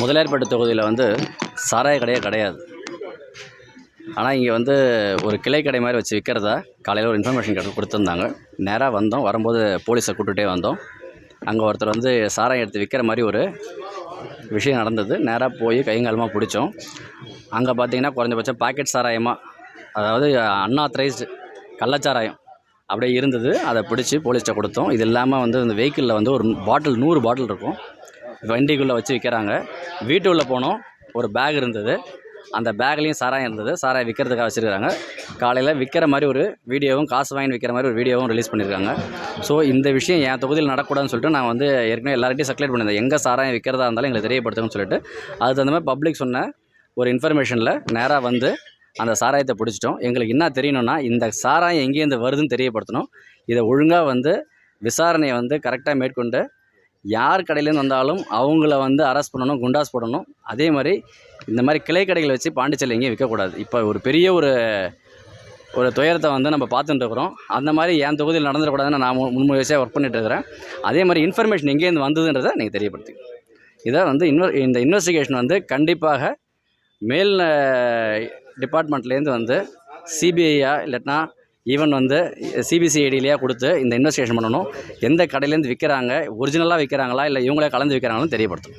முதலியார்பேட்டை தொகுதியில் வந்து சாராய கடையே கிடையாது. ஆனால் இங்கே வந்து ஒரு கிளை கடை மாதிரி வச்சு விற்கிறதா காலையில் ஒரு இன்ஃபர்மேஷன் கிட்ட கொடுத்துருந்தாங்க. நேராக வந்தோம். வரும்போது போலீஸை கூப்பிட்டுட்டே வந்தோம். அங்கே ஒருத்தர் வந்து சாராயம் எடுத்து விற்கிற மாதிரி ஒரு விஷயம் நடந்தது. நேராக போய் கைங்காலமாக பிடிச்சோம். அங்கே பார்த்தீங்கன்னா குறைஞ்சபட்சம் பாக்கெட் சாராயமாக அதாவது அன்ஆத்தரைஸ்டு கள்ளச்சாராயம் அப்படியே இருந்தது. அதை பிடிச்சி போலீஸ்கிட்ட கொடுத்தோம். இது இல்லாமல் வந்து இந்த வெஹிக்கிளில் வந்து ஒரு பாட்டில் நூறு பாட்டில் இருக்கும். வண்டிக்குள்ளே வச்சு விற்கிறாங்க வீட்டுக்குள்ளே போனோம். ஒரு பேக் இருந்தது. அந்த பேக்லேயும் சாராயம் இருந்தது. சாராயம் விற்கிறதுக்காக வச்சுருக்காங்க காலையில் விற்கிற மாதிரி ஒரு வீடியோவும் காசு வாங்கி விற்கிற மாதிரி ஒரு வீடியோவும் ரிலீஸ் பண்ணியிருக்காங்க ஸோ இந்த விஷயம் என் தொகுதியில் நடக்கூடாதுன்னு சொல்லிட்டு நான் வந்து ஏற்கனவே எல்லார்ட்டையும் சர்க்குலேட் பண்ணியிருந்தேன். எங்கே சாராயம் விற்கிறதா இருந்தாலும் எங்களுக்கு தெரியப்படுத்துங்கன்னு சொல்லிட்டு. அதுக்கு தகுந்த மாதிரி பப்ளிக் சொன்ன ஒரு இன்ஃபர்மேஷனில் நேராக வந்து அந்த சாராயத்தை பிடிச்சிட்டோம். எங்களுக்கு என்ன தெரியணும்னா இந்த சாராயம் எங்கேருந்து வருதுன்னு தெரியப்படுத்தணும். இதை ஒழுங்காக வந்து விசாரணையை வந்து கரெக்டாக மேற்கொண்டு யார் கடையிலேருந்து வந்தாலும் அவங்கள வந்து அரெஸ்ட் பண்ணணும் குண்டாஸ் போடணும். அதே மாதிரி இந்த மாதிரி கிளை கடைகளை வச்சு பாண்டிச்சேரியில் எங்கேயும் விற்கக்கூடாது. இப்போ ஒரு பெரிய ஒரு ஒரு துயரத்தை வந்து நம்ம பார்த்துட்டு இருக்கிறோம். அந்த மாதிரி என் தொகுதியில் நடந்துடக்கூடாதுன்னு நான் முன்முயற்சியாக ஒர்க் பண்ணிட்டு இருக்கிறேன். அதே மாதிரி இன்ஃபர்மேஷன் எங்கேருந்து வந்ததுன்றதை நீங்கள் தெரியப்படுத்தி இதை வந்து இன்வெ இந்த இன்வெஸ்டிகேஷன் வந்து கண்டிப்பாக மேல் டிபார்ட்மெண்ட்லேருந்து வந்து சிபிஐயா இல்லாட்டினா ஈவன் வந்து சிபிசிஐடியிலேயே கொடுத்து இந்த இன்வெஸ்டிகேஷன் பண்ணணும். எந்த கடையிலேருந்து விற்கிறாங்க ஒரிஜினலாக விற்கிறாங்களா இல்லை இவங்களே கலந்து விற்கிறாங்களான்னு தெரியப்படுத்தும்